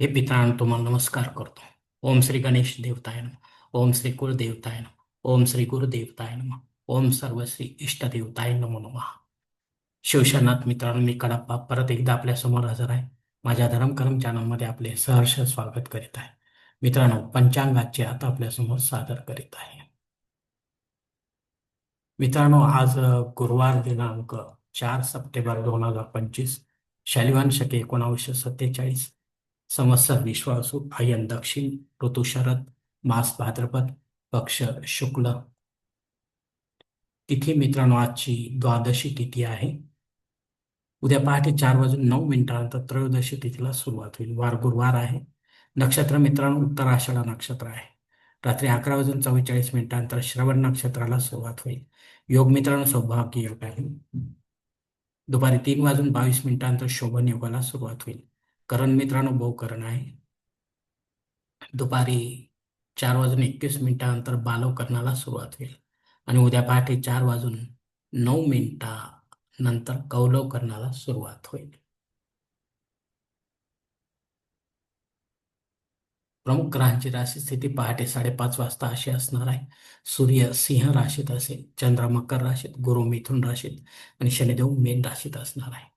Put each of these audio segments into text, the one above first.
हे पितरांनो तुम्हाला नमस्कार करतो. ओम श्री गणेश देवताय नम. ओम श्री कुलदेवताय नम. ओम श्री गुरुदेवताय नम. ओम सर्व श्री इष्टदेवताय नमो नम. शिवशरनाथ मित्रांनो मी कडप्पा परत एकदा आपल्यासमोर हजर आहे. माझ्या धर्मकर्म चॅनलमध्ये आपले सहर्ष स्वागत करीत आहे. मित्रांनो पंचांगाचे आता आपल्यासमोर सादर करीत आहे. मित्रांनो आज गुरुवार दिनांक चार सप्टेंबर दोन हजार पंचवीस शालिवान शके एकोणावीसशे सत्तेचाळीस संवत्सर विश्वासु अयन दक्षिण ऋतुशरद मास भाद्रपद पक्ष शुक्ल. तिथी मित्रांनो आजची द्वादशी तिथी आहे. उद्या पहाटे चार वाजून नऊ मिनिटानंतर त्रयोदशी तिथीला सुरुवात होईल. वार गुरुवार आहे. नक्षत्र मित्रांनो उत्तराषाढा नक्षत्र आहे. रात्री अकरा वाजून चव्वेचाळीस मिनिटानंतर श्रवण नक्षत्राला सुरुवात होईल. योग मित्रांनो सौभाग्य योग आहे. दुपारी तीन वाजून बावीस मिनिटानंतर शोभन योगाला सुरुवात होईल. करण मित्रांनो करण आहे. दुपारी चार वाजून एकवीस मिनिटानंतर बालव करणाला सुरुवात होईल. आणि उद्या पहाटे चार वाजून नऊ मिनिटानंतर कौलव करणाला सुरुवात होईल. प्रमुख ग्रहांची राशी स्थिती पहाटे साडेपाच वाजता अशी असणार आहे. सूर्य सिंह राशीत असेल चंद्र मकर राशीत गुरु मिथुन राशीत आणि शनिदेव मेन राशीत असणार आहे.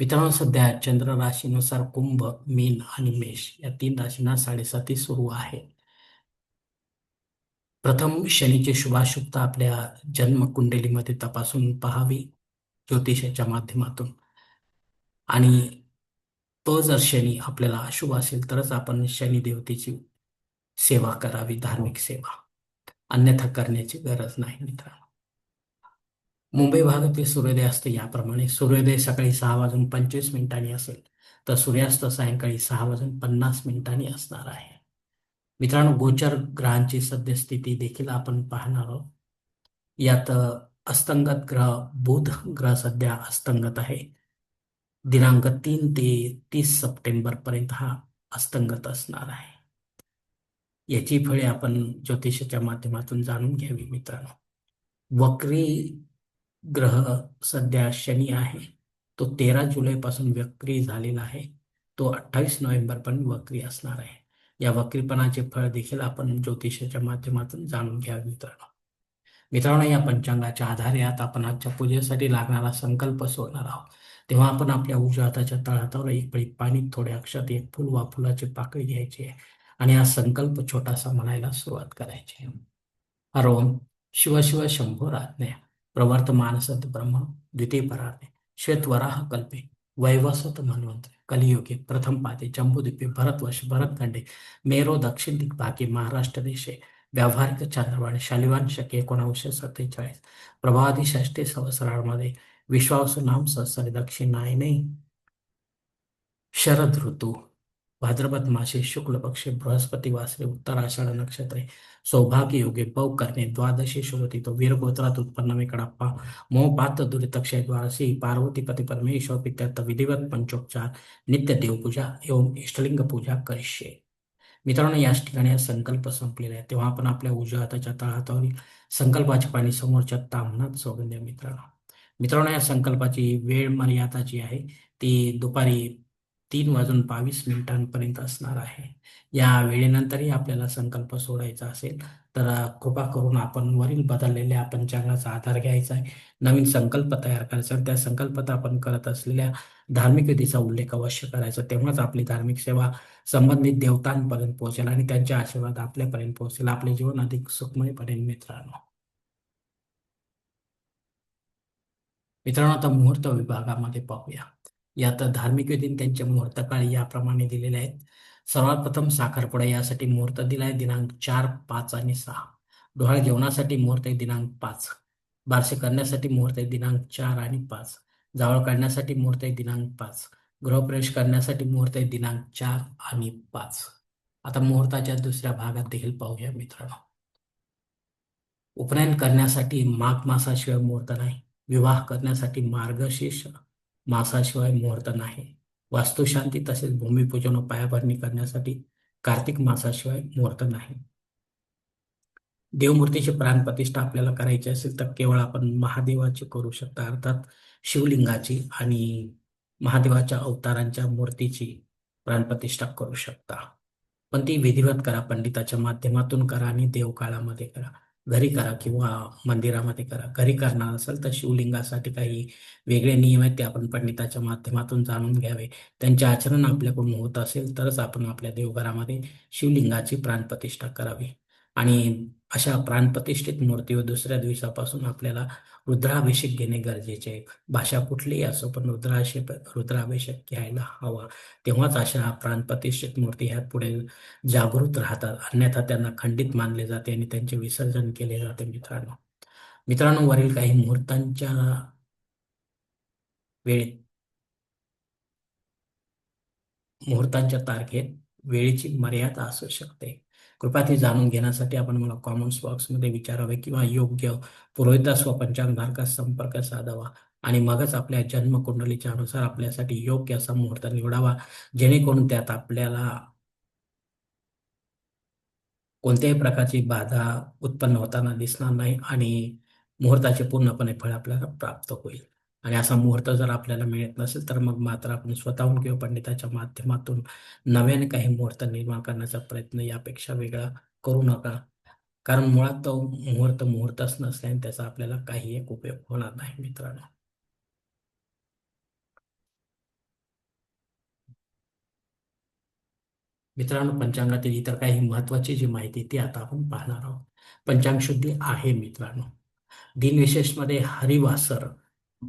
मित्रांनो सध्या चंद्र राशीनुसार कुंभ मीन आणि मेष या तीन राशींना साडेसाती सुरू आहे. प्रथम शनीची शुभाशुभता आपल्या जन्म कुंडलीमध्ये तपासून पहावी ज्योतिषाच्या माध्यमातून. आणि तो जर शनी आपल्याला अशुभ असेल तरच आपण शनी देवतेची सेवा करावी धार्मिक सेवा. अन्यथा करण्याची गरज नाही मित्रांनो. मुंबई भागातील सूर्योदय असते याप्रमाणे सूर्योदय सकाळी सहा वाजून पंचवीस मिनिटांनी असेल तर सूर्यास्त सायंकाळी सहा वाजून पन्नास मिनिटांनी असणार आहे. मित्रांनो गोचर ग्रहांची सद्यस्थिती देखील आपण पाहणार आहोत. यात अस्तंगत ग्रह बुध ग्रह सध्या अस्तंगत आहे. दिनांक तीन ते तीस सप्टेंबर पर्यंत हा अस्तंगत असणार आहे. याची फळे आपण ज्योतिषाच्या माध्यमातून जाणून घ्यावी मित्रांनो. वक्री ग्रह सध्या शनी आहे. तो तेरा जुलैपासून वक्री झालेला आहे. तो अठ्ठावीस नोव्हेंबर पण वक्री असणार आहे. या वक्रीपणाचे फळ देखील आपण ज्योतिषाच्या माध्यमातून जाणून घ्या मित्रांनो. मित्रांनो या पंचांगाच्या आधारे आता आपण आजच्या पूजेसाठी लागणारा संकल्प सोडणार आहोत. तेव्हा आपण आपल्या उजव्या हाताच्या तळहातावर एक पळी पाणी थोडे अक्षात एक फुल वा फुलाची पाकळी घ्यायची आहे. आणि हा संकल्प छोटासा म्हणायला सुरुवात करायची आहे. हरोम शिव शिव शंभो राज्ञ. प्रवर्तमान सत ब्रह्म द्वितीय परार्णे श्वेतवराह कल्पे वैवस्वत मनवंत कलियुगे प्रथम पादे जम्बूद्वीपे भरतवर्ष भरतखंडे मेरो दक्षिण दिग्भागे महाराष्ट्र देशे व्यावहारिक चंद्रवाणी शालिवान शके एकोणावीसशे सत्तेचाळीस प्रभादी षष्टी संवत्सरामध्ये विश्वास नाम सहस्र दक्षिणायने शरद ऋतू भाद्रपद मासे शुक्ल पक्षे बृहस्पती वासरे उत्तर आषाढ नक्षत्रे सौभाग्य योगे पौ करणे द्वादशी शुभती तो वीरगोत्रात उत्पन्न मे कडप्पा मोह पात दुरितक्षय द्वारसी पार्वती पती परमेश्वर पित्यर्थ विधिवत पंचोपचार नित्य देवपूजा एवं इष्टलिंग पूजा करिष्ये। मित्रांनो याच ठिकाणी हा संकल्प संपलेला आहे. तेव्हा आपण आपल्या उजव्या हाताच्या तळहातावरील संकल्पाचे पाणी समोरच्या तामणात सोडून द्या मित्रांनो. मित्रांनो या संकल्पाची वेळ मर्यादा जी आहे ती दुपारी तीन वाजून बावीस मिनिटांपर्यंत असणार आहे. या वेळेनंतरही आपल्याला संकल्प सोडायचा असेल तर कृपा करून आपण वरील बदललेल्या पंचांगाचा आधार घ्यायचा आहे. नवीन संकल्प तयार करायचा त्या संकल्पात आपण करत असलेल्या धार्मिक विधीचा उल्लेख अवश्य करायचा. तेव्हाच आपली धार्मिक सेवा संबंधित देवतांपर्यंत पोहोचेल आणि त्यांचे आशीर्वाद आपल्यापर्यंत पोहोचेल. आपले जीवन अधिक सुखमय पडेल मित्रांनो. मित्रांनो आता मुहूर्त विभागामध्ये पाहूया. यात धार्मिक विधी त्यांचे मुहूर्त काळ याप्रमाणे दिलेले आहेत. सर्वात प्रथम साखरपुडा यासाठी मुहूर्त दिलाय दिनांक चार पाच आणि सहा. डोहाळ जेवणासाठी मुहूर्त आहे दिनांक पाच. बारसे करण्यासाठी मुहूर्त आहे दिनांक चार आणि पाच. जावळ काढण्यासाठी मुहूर्त आहे दिनांक पाच. गृहप्रवेश करण्यासाठी मुहूर्त आहे दिनांक चार आणि पाच. आता मुहूर्ताच्या दुसऱ्या भागात देखील पाहूया मित्रांनो. उपनयन करण्यासाठी माघ मासाशिवाय मुहूर्त नाही. विवाह करण्यासाठी मार्गशीर्ष. मासाशिवाय मुहूर्त नाही. वास्तुशांती तसेच भूमिपूजन व पायाभरणी करण्यासाठी कार्तिक मासाशिवाय मुहूर्त नाही. देवमूर्तीची प्राणप्रतिष्ठा आपल्याला करायची असेल तर केवळ आपण महादेवाची करू शकता. अर्थात शिवलिंगाची आणि महादेवाच्या अवतारांच्या मूर्तीची प्राणप्रतिष्ठा करू शकता. पण ती विधिवत करा पंडिताच्या माध्यमातून करा आणि देवकाळामध्ये करा. घरी करा किंवा मंदिरामध्ये करा. घरी करणार असेल तर शिवलिंगासाठी काही वेगळे नियम आहेत ते आपण पंडिताच्या माध्यमातून जाणून घ्यावे. त्यांचे आचरण आपल्याकडून होत असेल तरच आपण आपल्या देवघरामध्ये शिवलिंगाची प्राणप्रतिष्ठा करावी. आणि अशा प्राणप्रतिष्ठित मूर्तीवर दुसऱ्या दिवसापासून आपल्याला रुद्राभिषेक घेणे गरजेचे आहे. भाषा कुठलीही असो पण रुद्राभिषेक रुद्राभिषेक घ्यायला हवा. तेव्हाच अशा प्राणप्रतिष्ठित मूर्ती ह्या पुढे जागृत राहतात. अन्यथा त्यांना खंडित मानले जाते आणि त्यांचे विसर्जन केले जाते मित्रांनो. मित्रांनो वरील काही मुहूर्तांच्या वेळेत मुहूर्तांच्या तारखेत वेळेची मर्यादा असू शकते. कृपया ते जाणून घेण्यासाठी आपण मला कॉमेंट्स बॉक्समध्ये विचारावे किंवा योग्य पुरोहितास व पंचांगधारकास संपर्क साधावा आणि मगच आपल्या जन्मकुंडलीच्या अनुसार आपल्यासाठी योग्य असा मुहूर्त निवडावा जेणेकरून त्यात आपल्याला कोणत्याही प्रकारची बाधा उत्पन्न होताना दिसणार नाही आणि मुहूर्ताचे पूर्णपणे फळ आपल्याला प्राप्त होईल. आणि असा मुहूर्त जर आपल्याला मिळत नसेल तर मग मात्र आपण स्वतःहून किंवा पंडिताच्या माध्यमातून नव्याने काही मुहूर्त निर्माण करण्याचा प्रयत्न यापेक्षा वेगळा करू नका. कारण मुळात तो मुहूर्त मुहूर्तच नसल्याने त्याचा आपल्याला काही एक उपयोग होणार नाही मित्रांनो. मित्रांनो पंचांगातील इतर काही महत्वाची जी माहिती ती आता आपण पाहणार आहोत. पंचांग शुद्धी आहे मित्रांनो. दिनविशेषमध्ये हरिवासर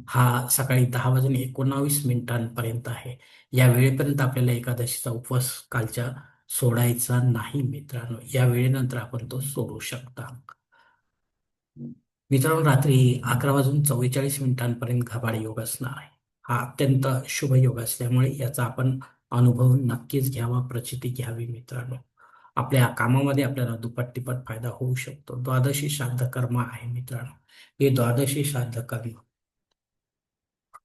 हा सकाळी दहा वाजून एकोणावीस मिनिटांपर्यंत आहे. या वेळेपर्यंत आपल्याला एकादशीचा उपवास कालच्या सोडायचा नाही मित्रांनो. या वेळेनंतर आपण तो सोडू शकता. मित्रांनो रात्री अकरा वाजून चव्वेचाळीस मिनिटांपर्यंत घबाड योग असणार आहे. हा अत्यंत शुभ योग असल्यामुळे याचा आपण अनुभव नक्कीच घ्यावा प्रचिती घ्यावी मित्रांनो. आपल्या कामामध्ये आपल्याला दुप्पट तिप्पट फायदा होऊ शकतो. द्वादशी श्राद्ध कर्म आहे मित्रांनो. हे द्वादशी श्राद्ध कर्म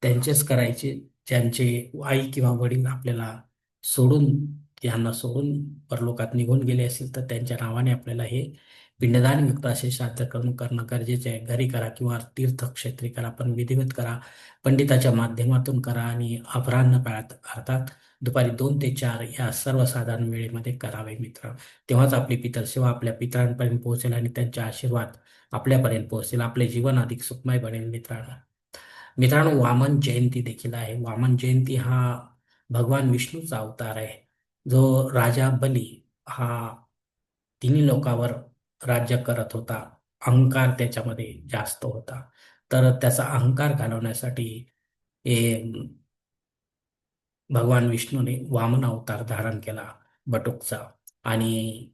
त्यांचेच करायचे ज्यांचे आई किंवा वडील आपल्याला सोडून यांना सोडून परलोकात निघून गेले असेल तर त्यांच्या नावाने आपल्याला हे पिंडदान युक्त असे श्राद्ध करून करणं गरजेचे आहे. घरी करा किंवा तीर्थक्षेत्री करा पण विधिवत करा पंडिताच्या माध्यमातून करा आणि अपराह्न काळात अर्थात दुपारी दोन ते चार या सर्वसाधारण वेळेमध्ये करावे मित्र. तेव्हाच आपली पितरसेवा आपल्या पितरांपर्यंत पोहोचेल आणि त्यांचे आशीर्वाद आपल्यापर्यंत पोहोचेल. आपले जीवन अधिक सुखमय बनेल मित्रांनो. मित्रांनो वामन जयंती देखील आहे. वामन जयंती हा भगवान विष्णूचा अवतार आहे. जो राजा बली हा तिन्ही लोकांवर राज्य करत होता. अहंकार त्याच्यामध्ये जास्त होता. तर त्याचा अहंकार घालवण्यासाठी भगवान विष्णूने वामन अवतार धारण केला बटुकचा आणि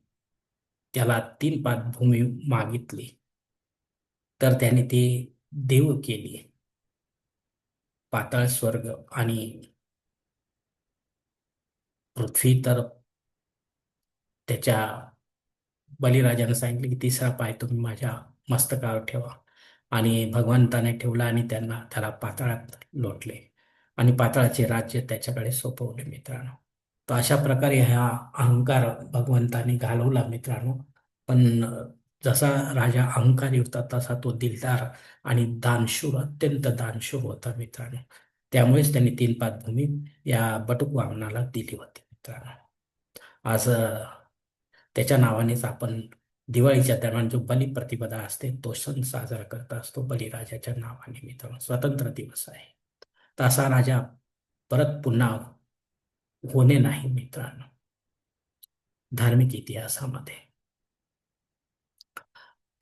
त्याला तीन पाच भूमी मागितली. तर त्याने ती देव केली. पाताळ स्वर्ग आणि पृथ्वी तर त्याच्या बलिराजाने सांगितले की तिसरा पाय तुम्ही माझ्या मस्तकावर ठेवा. आणि भगवंताने ठेवला आणि त्यांना त्याला पाताळात लोटले. आणि पाताळाचे राज्य त्याच्याकडे सोपवले मित्रांनो. तर अशा प्रकारे हा अहंकार भगवंताने घालवला मित्रांनो. पण जसा राजा अहंकारी होता तसा तो दिलदार आणि दानशूर अत्यंत दानशूर होता मित्रांनो. त्यामुळेच त्यांनी तीन पाच भूमी या बटुक वामनाला दिली होती मित्रांनो. आज त्याच्या नावानेच आपण दिवाळीच्या दरम्यान जो बलिप्रतिपदा असते तो सण साजरा करत असतो बलिराजाच्या नावाने मित्रांनो. स्वतंत्र दिवस आहे. तसा राजा परत पुन्हा होणे नाही मित्रांनो. धार्मिक इतिहासामध्ये.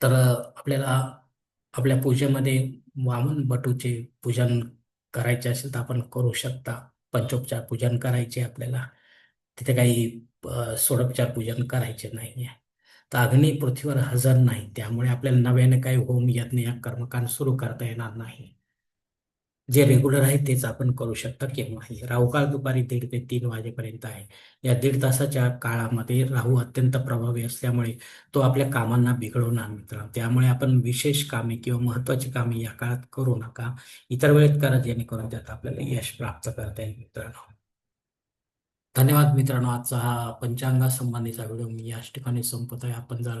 तर आपल्याला आपल्या पूजेमध्ये वामन बटूचे पूजन करायचे असेल तर आपण करू शकता. पंचोपचार पूजन करायचे आपल्याला. तिथे काही सोडोपचार पूजन करायचे नाही आहे. तर अग्नी पृथ्वीवर हजर नाही. त्यामुळे आपल्याला नव्याने काही होम यज्ञ या कर्मकांड सुरू करता येणार नाही. जे रेग्युलर आहे तेच आपण करू शकता केव्हाही. राहू काळ दुपारी दीड ते तीन वाजेपर्यंत आहे. या दीड तासाच्या काळामध्ये राहू अत्यंत प्रभावी असल्यामुळे तो आपल्या कामांना बिघडवणार मित्रांनो त्यामुळे आपण विशेष कामे किंवा महत्वाची कामे या काळात करू नका. इतर वेळेत करा जेणेकरून त्यात आपल्याला यश प्राप्त करता येईल मित्रांनो. धन्यवाद मित्रांनो. आजचा हा पंचांगा संबंधीचा व्हिडिओ मी याच ठिकाणी संपत आहे आपण जर